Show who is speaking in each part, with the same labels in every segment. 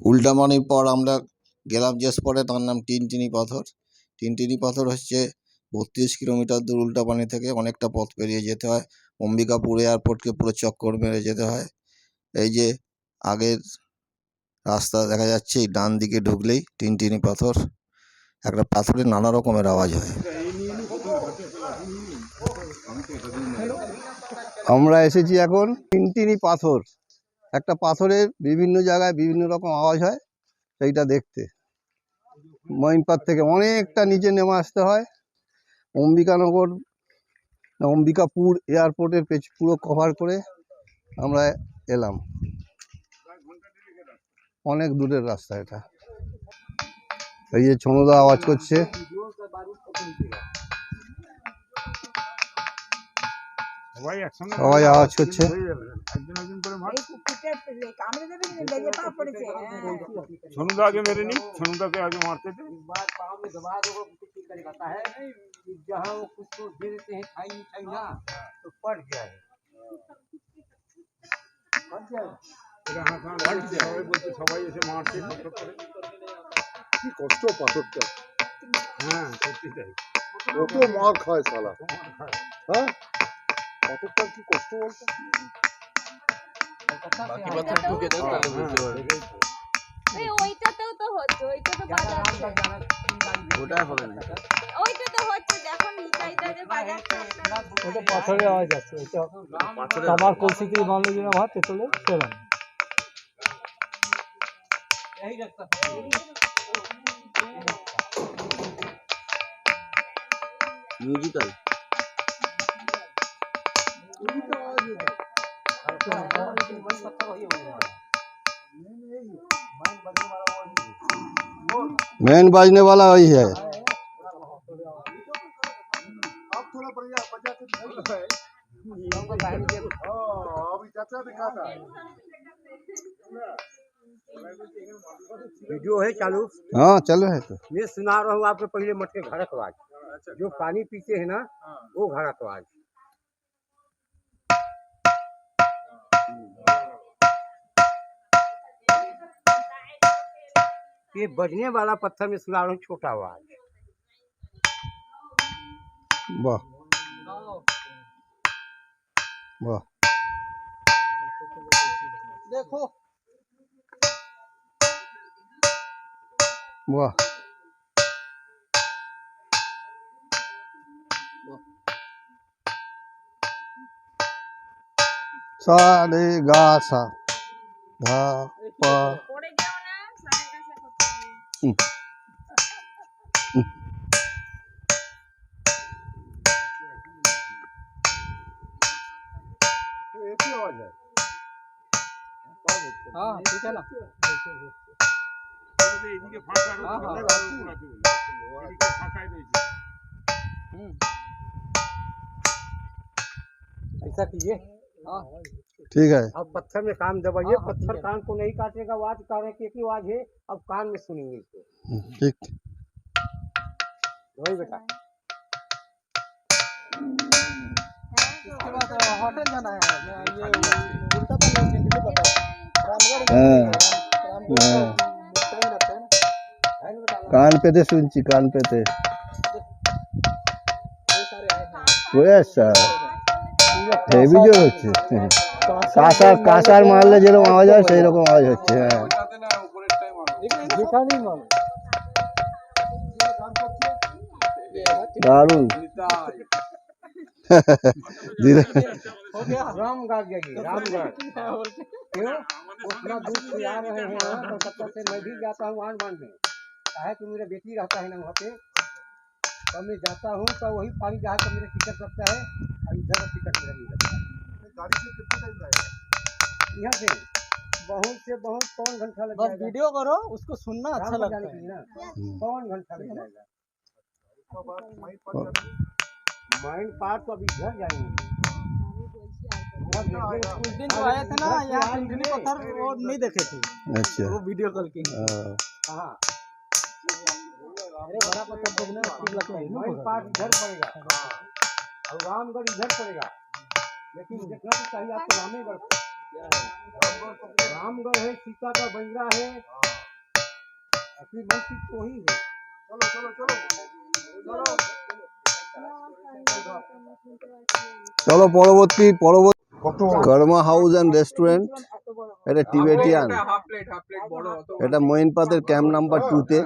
Speaker 1: উল্টামণির পর আমরা গেলাম যে স্পটে তার নাম টিনটিনি পাথর। টিনটিনি পাথর হচ্ছে বত্রিশ কিলোমিটার দূর উল্টাপানি থেকে অনেকটা পথ পেরিয়ে যেতে হয়। অম্বিকাপুর এয়ারপোর্টকে পুরো চক্কর মেরে যেতে হয়। এই যে আগের রাস্তা দেখা যাচ্ছে ডান দিকে ঢুকলেই টিনটিনি পাথর। একটা পাথরের নানা রকমের আওয়াজ হয়। আমরা এসেছি এখন টিনটিনি পাথর। একটা পাথরের বিভিন্ন জায়গায় বিভিন্ন রকম আওয়াজ হয়, সেইটা দেখতে। মঈনপাট থেকে অনেকটা নিচে নেমে আসতে হয়। অম্বিকানগর, অম্বিকাপুর এয়ারপোর্টের পেছ, পুরো কভার করে আমরা এলাম। অনেক দূরের রাস্তা এটা। এই যে ছনুদা আওয়াজ করছে।
Speaker 2: সবাই একসঙ্গে
Speaker 1: সবাই আওয়াজ করছে
Speaker 2: হয়ে যাবে। একজন একজন করে মার
Speaker 3: এই কুকুরটা কামড়ে দেবে কিন্তু লেগে পা পড়েছে হ্যাঁ।
Speaker 2: সোনুদা আগে মেরে নি সোনুদাকে আগে মারতে দে
Speaker 4: बात पाँव में दबा दो वो कुछ नहीं करेगा है कि जहाँ वो कुछ को दे देते हैं खाई नहीं खाई ना तो पड़ जाए पड़ जाए
Speaker 2: এটা হাঁকা সবাই বলছে সবাই এসে মারছে ঠক করে
Speaker 5: কি কষ্ট পাথরটা
Speaker 2: হ্যাঁ সত্যি তাই
Speaker 5: কত মার খায় শালা
Speaker 2: তোমার খায়।
Speaker 5: হ্যাঁ কতটা কি কষ্ট বলতো?
Speaker 4: বাকি কথা
Speaker 6: ঢুকে দাও
Speaker 2: তাহলে বুঝতে পারবে। হ্যাঁ, হ্যাঁ,
Speaker 6: এই ওইটাতেও তো হচ্ছে ওইটা তো বাজাচ্ছে
Speaker 4: ওটা হবে না।
Speaker 6: ওইটা তো হচ্ছে দেখো নিতাইটা যে বাজাচ্ছে
Speaker 7: ওটা পাথরে আওয়াজ আসছে ওইটা আমার কলসি থেকে বাংলা জিনা ভাত তেতলে চলেন
Speaker 4: এই রাখতা মিউজিক্যাল
Speaker 1: मेन बाजने वाला वही है।
Speaker 5: आप थोड़ा बढ़िया बजा के दिखाओ हाँ अभी चाचा दिखाता है
Speaker 4: वीडियो है चालू।
Speaker 1: हाँ चल रहे तो।
Speaker 4: मैं सुना रहा हूँ आपको पहले मटके घड़क आवाज़ जो पानी पीते हैं ना वो घड़क आवाज़ ये बजने वाला पत्थर में सुना रहा हूँ छोटा आवाज़
Speaker 1: वाह। वाह।
Speaker 7: দেখো
Speaker 1: वाह। सा रे गा सा धा पा।
Speaker 5: Ừ. Ừ. हाँ ठीक है
Speaker 2: ना
Speaker 4: ऐसा कीजिए
Speaker 7: हाँ
Speaker 1: ठीक है।
Speaker 4: अब पत्थर में कान दबाइए
Speaker 7: हाँ,
Speaker 4: पत्थर कान को नहीं काटेगा आवाज़ कह रहे की आवाज़ है अब कान में सुनेंगे इसको।
Speaker 1: हम्म, ठीक।
Speaker 4: वही बेटा।
Speaker 7: हाँ। कान पे थे सुन ची
Speaker 1: कान
Speaker 7: पे
Speaker 1: थे।
Speaker 7: वो ऐसा। हाँ।
Speaker 4: है।
Speaker 7: भी जो है।
Speaker 1: ওয়েসা হেভি জোর হচ্ছে কাঁসার কাঁসার মারলে যেরকম আওয়াজ হয় সেই রকম আওয়াজ হচ্ছে হ্যাঁ
Speaker 7: दिखा नहीं मालूम
Speaker 1: দারুণ ধীরে
Speaker 7: हो गया
Speaker 4: रामगढ़ जाइए रामगढ़
Speaker 7: और क्या?
Speaker 4: क्यों उतना दूर से आ रहे हैं कलकत्ता से मैं भी जाता हूँ आन मान में है कि मेरा बेटी रहता है ना वहाँ पे तब मैं जाता हूँ तो वही पानी जहाज का मेरा टिकट लगता है और इधर का टिकट मेरा नहीं लगता
Speaker 5: गाड़ी से कितना
Speaker 4: बहुत से बहुत पौन घंटा लग जाएगा।
Speaker 7: वीडियो करो उसको सुनना अच्छा लगता है।
Speaker 4: ना पौन घंटा लग जाएगा।
Speaker 5: तो
Speaker 4: माइंड हाँ। पार्ट तो अभी घर जाएँगे। हाँ, हाँ।
Speaker 7: उस दिन जो आया था ना यहाँ अंजलि पत्थर वो नहीं देखे थे।
Speaker 1: अच्छा।
Speaker 7: वो वीडियो कल की। अरे बड़ा पत्थर देखने अच्छा
Speaker 4: माइंड पार्ट इधर पड़ेगा। और रामगढ़ इधर पड़ेगा। लेकिन देखना तो चाहिए आपको रामेगढ़ रामगढ़ है सीता का बंगला है असली मस्जिद तो वही है
Speaker 5: চলো চলো চলো চলো
Speaker 8: চলো পরবর্তী পরবর্তী
Speaker 5: কত
Speaker 8: কর্মা হাউস অ্যান্ড রেস্টুরেন্ট এটা Tibetan
Speaker 3: half plate half plate বড় অত
Speaker 8: এটা মঈনপাতের ক্যাম্প নাম্বার টুতে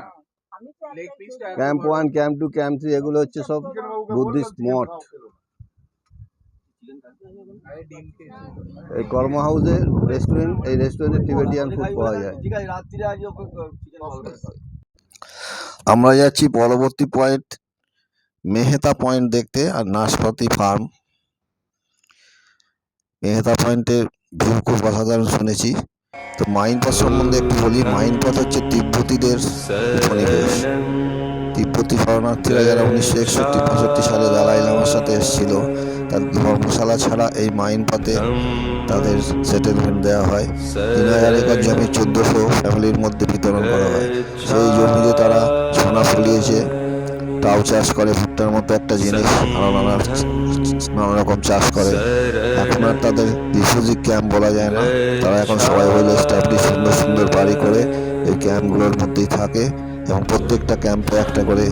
Speaker 3: লেগ পিসটা
Speaker 8: camp one camp two camp three এগুলো হচ্ছে সব বুদ্ধিস্ট মঠ
Speaker 3: ডিম
Speaker 8: এই কর্মা হাউসে রেস্টুরেন্ট এই রেস্টুরেন্টে টিবেটিয়ান ফুড পাওয়া যায়। আমরা যাচ্ছি পরবর্তী পয়েন্ট মেহেতা পয়েন্ট দেখতে আর নাশপাতি ফার্ম মেহেতা পয়েন্টের ভিউ খুব অসাধারণ শুনেছি। তো মাইনপথ সম্বন্ধে একটু বলি মাইনপথ হচ্ছে তিব্বতীদের তিব্বতী শরণার্থীরা যারা উনিশশো একষট্টি, পঁয়ষট্টি সালে দালাই লামার সাথে এসেছিল, তার ধর্মশালা ছাড়া এই মাইনপাতে তাদের সেটেলমেন্ট দেওয়া হয়। তিন হাজার একর জমি চোদ্দোশো ফ্যামিলির মধ্যে বিতরণ করা হয়। সেই জমিতে তারা সোনা ফলিয়েছে, তাও চাষ করে, ভুট্টার মতো একটা জিনিস নানা নানা রকম চাষ করে। এখন আর তাদের রিফিউজি ক্যাম্প বলা যায় না। তারা এখন সবাই হলে স্টাবলিশ সুন্দর সুন্দর বাড়ি করে এই ক্যাম্পগুলোর মধ্যেই থাকে এবং প্রত্যেকটা ক্যাম্পে একটা করে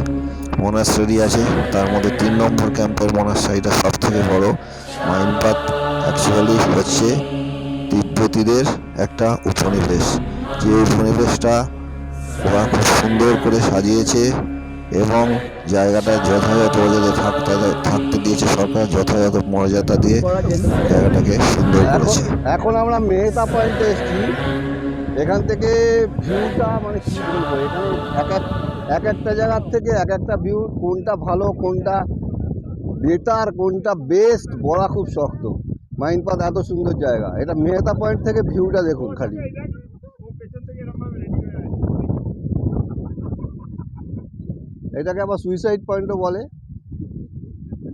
Speaker 8: মোনাস্টারি আছে। তার মধ্যে তিন নম্বর ক্যাম্পের মোনাস্টারিটা সব থেকে বড়। মাইনপাত অ্যাকচুয়ালি হচ্ছে তিব্বতীদের একটা উপনিবেশ। যে উপনিবেশটা ওরা খুব সুন্দর করে সাজিয়েছে এবং জায়গাটা যথাযথ জায়গায় থাকতে থাকতে দিয়েছে সরকার, যথাযথ মর্যাদা দিয়ে জায়গাটাকে সুন্দর করেছে। এখন আমরা মেহতা পয়েন্টে এসেছি। এখান থেকে ভিউটা মানে কি বলব এক এক এক একটা জায়গার থেকে এক একটা ভিউ কোনটা ভালো, কোনটা বেটার কোনটা বেস্ট বলা খুব শক্ত। মাইনপাত এত সুন্দর জায়গা। এটা মেহতা পয়েন্ট থেকে ভিউটা দেখুন খালি। এটাকে আবার সুইসাইড পয়েন্টও বলে।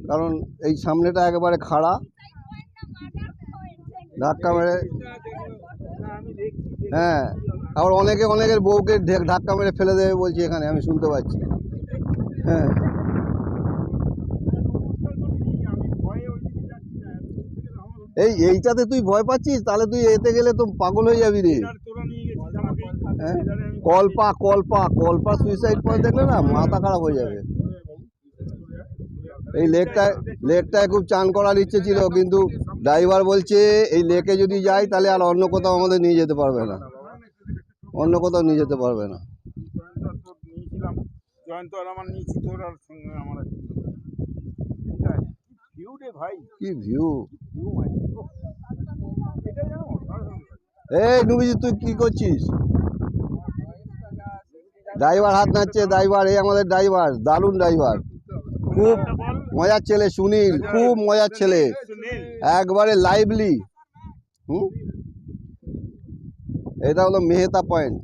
Speaker 8: কারণ এই সামনেটা একেবারে খাড়া। ধাক্কা মেরে হ্যাঁ আবার অনেকে, অনেকের বউকে ধাক্কা মেরে ফেলে দেবে বলছি এখানে, আমি শুনতে পাচ্ছি। হ্যাঁ। এই, এইটাতে তুই ভয় পাচ্ছিস? তাহলে তুই এতে গেলে তো পাগল হয়ে যাবি রে। হ্যাঁ? কলপা কলপা কলপা সুইসাইড পয়েন্ট দেখলে না মাথা খারাপ হয়ে যাবে। এই লেকটায় লেকটায় খুব চান করার ইচ্ছে ছিল, কিন্তু ড্রাইভার বলছে, এই লেকে যদি যাই, তাহলে আর অন্য কোথাও আমাদের নিয়ে যেতে পারবে না। অন্য কোথাও নিয়ে যেতে পারবে না। কি ভিউ। এই নুবিজি, তুই কি করছিস? ড্রাইভার হাত নাচছে ড্রাইভার, এই আমাদের ড্রাইভার, দারুণ ড্রাইভার। খুব মজার ছেলে, সুনীল, খুব মজার ছেলে। একবারে লাইভলি হুম? এটা হলো মেহতা পয়েন্ট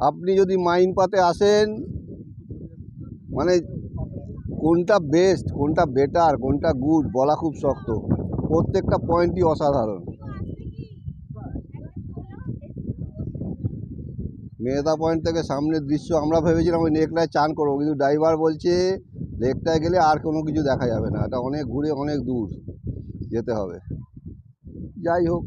Speaker 8: আপনি যদি মাইনপাতে আসেন মানে কোনটা বেস্ট কোনটা বেটার কোনটা গুড বলা খুব শক্ত। প্রত্যেকটা পয়েন্টই অসাধারণ। মেহতা পয়েন্ট থেকে সামনের দৃশ্য আমরা ভেবেছিলাম ওই লেকটায় চান করব, কিন্তু ড্রাইভার বলছে লেকটায় গেলে আর কোনো কিছু দেখা যাবে না। এটা অনেক ঘুরে, অনেক দূর। যেতে হবে। যাই হোক।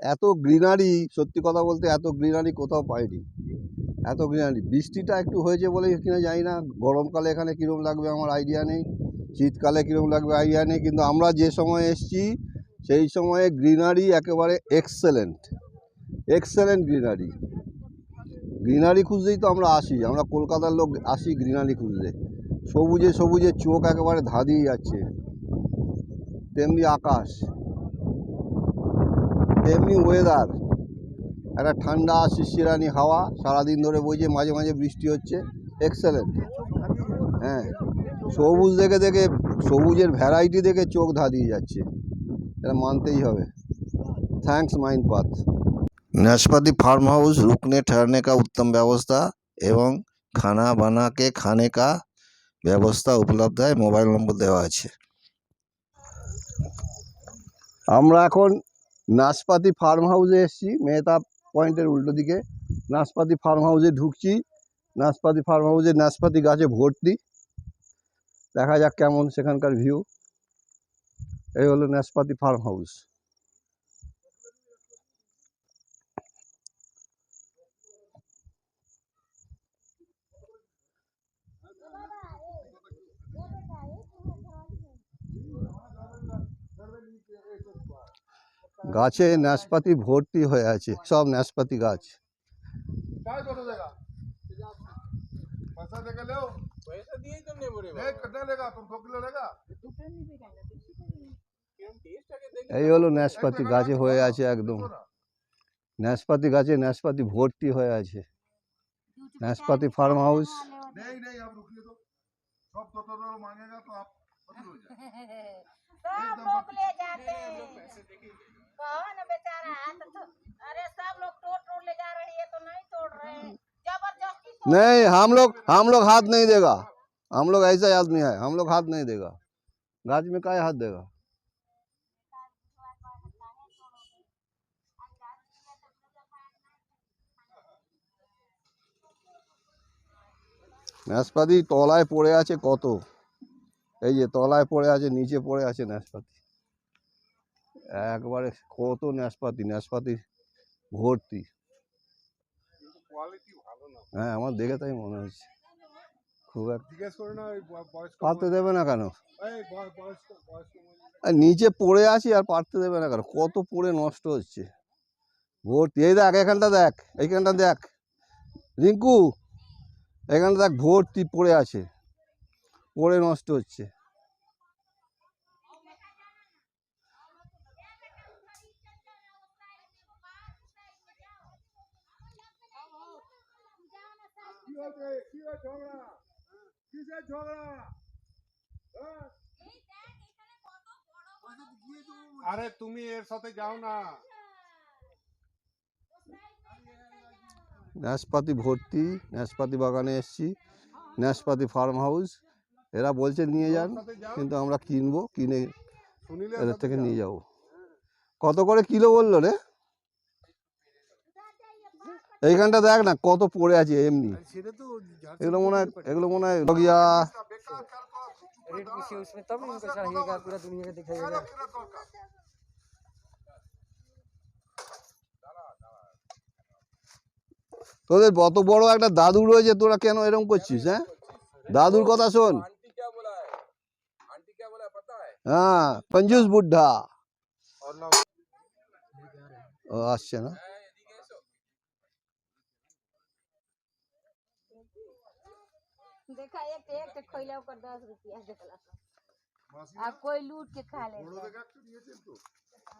Speaker 8: এত গ্রিনারি, সত্যি কথা বলতে এত গ্রিনারি কোথাও পাইনি। এত গ্রিনারি। বৃষ্টিটা একটু হয়েছে বলে কিনা জানি না। গরমকালে এখানে কীরকম লাগবে আমার আইডিয়া নেই। শীতকালে কীরকম লাগবে আইডিয়া নেই। কিন্তু আমরা যে সময় এসছি সেই সময়ে গ্রিনারি একেবারে এক্সেলেন্ট এক্সেলেন্ট গ্রিনারি। গ্রিনারি খুঁজতেই তো আমরা আসি, আমরা কলকাতার লোক আসি গ্রিনারি খুঁজতে। সবুজে সবুজে চোখ একেবারে ধাঁধিয়ে যাচ্ছে, তেমনি আকাশ, তেমনি ওয়েদার একটা ঠান্ডা শিশিরানি হাওয়া, সারাদিন ধরে বইছে, মাঝে মাঝে বৃষ্টি হচ্ছে, এক্সেলেন্ট। হ্যাঁ সবুজ দেখে দেখে, সবুজের ভ্যারাইটি দেখে চোখ ধাঁধিয়ে যাচ্ছে। এটা মানতেই হবে थैंक्स माइन पाथ नाशपाती फार्म हाउस रुकने ठहरने का उत्तम व्यवस्था एवं खाना बना के खाने का ব্যবস্থা উপলব্ধ হয় মোবাইল নম্বর দেওয়া আছে আমরা এখন নাশপাতি ফার্ম হাউসে এসেছি মেহতাব পয়েন্টের উল্টো দিকে নাশপাতি ফার্ম হাউসে ঢুকছি নাশপাতি ফার্ম হাউসে নাশপাতি গাছে ভর্তি দেখা যাক কেমন সেখানকার ভিউ এই হলো নাশপাতি ফার্ম হাউস গাছে নাশপাতি ভর্তি হয়ে আছে সব নাশপাতি গাছ
Speaker 5: काय दोनों देगा पैसा देके ले
Speaker 2: पैसा दिए ही तुमने बोले
Speaker 5: नहीं कितना लेगा तुम दो किलो लेगा
Speaker 8: এই হলো নাশপাতি গাছে হয়ে আছে একদম নাশপাতি গাছে নাশপাতি ভর্তি হয়ে আছে नाशपाती फार्म हाउस
Speaker 5: नहीं नहीं आप रुकिए तो सब दो दो डॉलर मांगेगा तो आप पतले हो जाए
Speaker 6: सब लोग ले जाते हैं कहो ना बेचारा हाथ तो अरे सब लोग तोड़ तोड़ ले जा रही है तो नहीं तोड़ रहे हैं जबरदस्ती तोड़
Speaker 8: नहीं हम लोग हम लोग हाथ नहीं देगा हम लोग ऐसा आदमी है हम लोग हाथ नहीं देगा गाछ में काय हाथ देगा নাশপাতি তলায় পড়ে আছে কত? এই যে তলায় পড়ে আছে নিচে পড়ে আছে নাশপাতি একবারে কত নাশপাতি নাশপাতি ভর্তি। হ্যাঁ আমার দেখে তাই মনে হচ্ছে। খুব পারতে দেবে না কেন। আর নিচে পড়ে আছি আর পারতে দেবে না কেন? কত পড়ে নষ্ট হচ্ছে। ভর্তি। এই দেখ এখানটা দেখ এইখানটা দেখ। রিঙ্কু! এখানটা দেখ ভর্তি পড়ে আছে পড়ে নষ্ট হচ্ছে?
Speaker 2: আরে তুমি এর সাথে যাও না
Speaker 8: নাশপাতি ভর্তি নাশপাতি বাগানে এসছি নাশপাতি ফার্ম হাউস এরা বলছে নিয়ে যান
Speaker 2: সাথে যাও
Speaker 8: কিন্তু আমরা কিনবো কিনে
Speaker 2: সুনীলের
Speaker 8: এদের
Speaker 2: সাথে
Speaker 8: থেকে
Speaker 2: যাও।
Speaker 8: নিয়ে যাব কত করে কিলো বললো রে এইখানটা দেখ না কত পড়ে আছে এমনি
Speaker 5: সেটা তো
Speaker 8: এগুলো মনে হয় এগুলো মনে হয় লগিয়া
Speaker 5: বেকার কাল কর
Speaker 4: रेट पूछिए उसमें तब इनको चाहिएगा पूरा दुनिया का दिखाइएगा
Speaker 8: তোদের অত বড় একটা দাদু রয়েছে তোরা কেন এরকম করছিস হ্যাঁ দাদুর কথা শোন হ্যাঁ কঞ্জুস বুদ্ধা
Speaker 2: और ना
Speaker 8: ও আসছে না
Speaker 6: देखा एक एक के खोइला ऊपर दस रुपया देखला
Speaker 5: মাসি
Speaker 6: अब कोई लूट के खा ले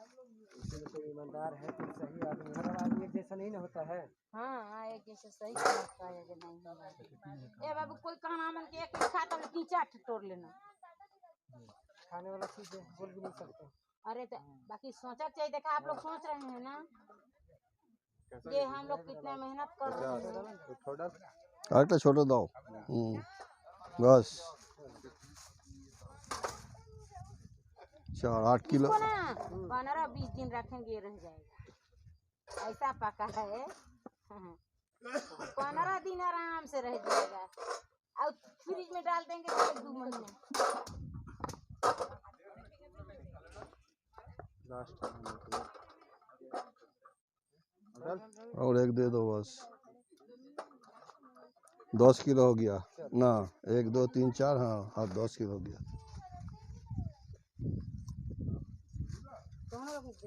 Speaker 5: इसलिए
Speaker 4: तो ईमानदार है तो सही आदमी हर आदमी जैसा नहीं ना होता है।
Speaker 6: हाँ, हाँ एक सही होता है नहीं तो। बाबू कोई मन के एक खाता तो में तोड़ लेना।
Speaker 4: खाने वाला चीज़ है बोल भी नहीं सकते।
Speaker 6: अरे तो बाकी सोचा तो चाहिए देखा आप लोग सोच रहे हैं ना। ये हम लोग कितना मेहनत कर रहे हैं।
Speaker 8: छोटा छोटा दो हम्म। बस। चार
Speaker 6: आठ किलो। पंद्रह बीस दिन रखेंगे रह जाएगा। ऐसा पका है। पंद्रह दिन आराम से रह जाएगा। और फ्रिज में डाल देंगे तो दो महीने।
Speaker 8: और एक दे दो बस। दस किलो हो गया। ना एक दो तीन चार हाँ हाँ दस किलो हो गया।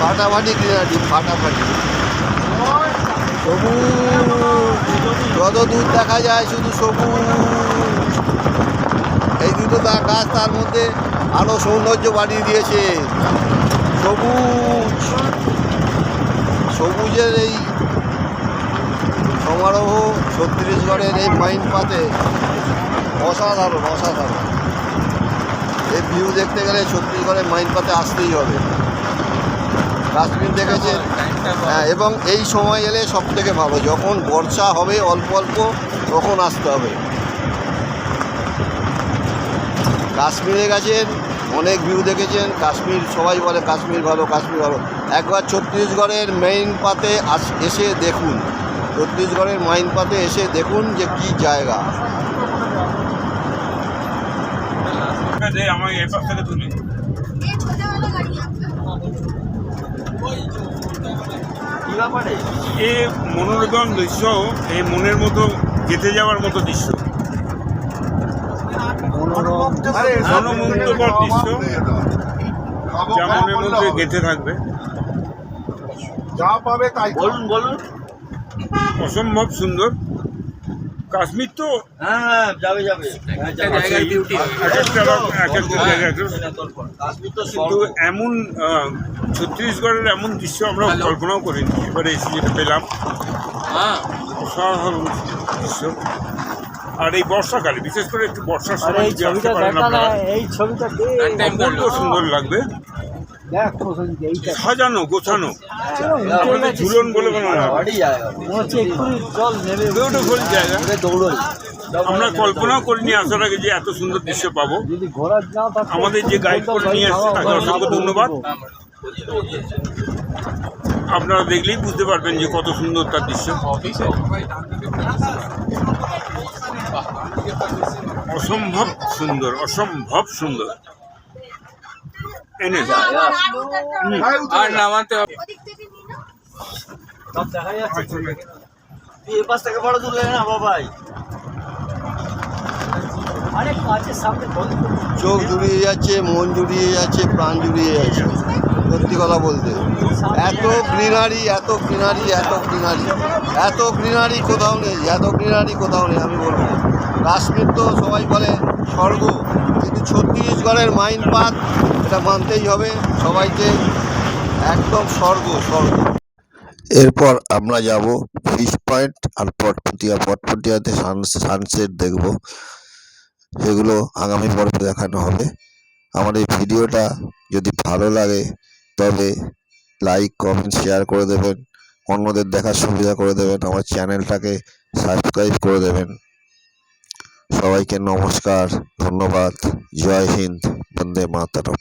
Speaker 8: ফাটাফাটি গ্রিনারি ফাটাফাটি। সবুজ। যত দূর দেখা যায় শুধু সবুজ। এই দুটো গাছ তার মধ্যে আরও সৌন্দর্য বাড়িয়ে দিয়েছে। সবুজ। সবুজের এই সমারোহ ছত্তিশগড়ের এই মাইন পাতে অসাধারণ অসাধারণ। এই ভিউ দেখতে গেলে ছত্তিশগড়ের মাইন পাতে আসতেই হবে। কাশ্মীর দেখেছেন? হ্যাঁ এবং এই সময় এলে সব থেকে ভালো, যখন বর্ষা হবে অল্প অল্প, তখন আসতে হবে। কাশ্মীরে গেছেন, অনেক ভিউ দেখেছেন, কাশ্মীর সবাই বলে কাশ্মীর ভালো কাশ্মীর ভালো। একবার ছত্তিশগড়ের মেইন পাতে আস- এসে দেখুন। ছত্তিশগড়ের মাইন পাতে এসে দেখুন যে কি জায়গা।
Speaker 2: আমাকে এ পাশ থেকে তুলি এ মনোরঞ্জন দৃশ্য এই মনের মতো গেঁথে যাওয়ার মতো দৃশ্য। মনোমুগ্ধকর দৃশ্য। যা মনের মধ্যে গেঁথে থাকবে।
Speaker 5: যা পাবে তাই
Speaker 1: বলুন বলুন।
Speaker 2: অসম্ভব সুন্দর। কাশ্মীর তো?
Speaker 1: হ্যাঁ হ্যাঁ যাবে।
Speaker 2: কিন্তু এমন ছত্তিশগড়ের এমন দৃশ্য আমরা কল্পনাও করিনি। এবারে এসে যেটা পেলাম অসাধারণ দৃশ্য। আর এই বর্ষাকালে বিশেষ করে একটু বর্ষার সময়
Speaker 4: এই ছবিটা
Speaker 2: সুন্দর লাগবে। সাজানো গোছানো। ঝুলন বলে বিউটিফুল জায়গা আমরা কল্পনাও করিনি আসার আগে যে এত সুন্দর দৃশ্য পাবো। আমাদের যে গাইড করে নিয়ে আসছে তাকে অসংখ্য ধন্যবাদ। আপনারা দেখলেই বুঝতে পারবেন যে কত সুন্দর তার দৃশ্য। অসম্ভব সুন্দর অসম্ভব সুন্দর। এনে
Speaker 5: ভাই উঠে
Speaker 4: সব দেখা যাচ্ছে
Speaker 1: এ পাশ থেকে বড় তুলে না বাবাই
Speaker 4: আরে সামনে বল।
Speaker 8: চোখ জুড়িয়ে যাচ্ছে মন জুড়িয়ে যাচ্ছে প্রাণ জুড়িয়ে যাচ্ছে। সত্যি কথা বলতে। এত গ্রিনারি এত গ্রিনারি এত গ্রিনারি। এত গ্রিনারি কোথাও নেই এত গ্রিনারি কোথাও নেই আমি বলব। কাশ্মীর তো সবাই বলে স্বর্গ। কিন্তু ছত্তিশগড়ের মাইন পাত এটা মানতেই হবে, সবাইকে একদম স্বর্গ স্বর্গ। এরপর আমরা যাব ফিশ পয়েন্ট আর পটপটিয়া। পটপটিয়াতে সানসেট দেখব সেগুলো আগামী পর্বে দেখানো হবে। আমার এই ভিডিওটা যদি ভালো লাগে, তবে লাইক কমেন্ট শেয়ার করে দেবেন। অন্যদের দেখার সুবিধা করে দেবেন। আমার চ্যানেলটাকে সাবস্ক্রাইব করে দেবেন। সবাইকে নমস্কার, ধন্যবাদ। জয় হিন্দ, বন্দে মাতরম।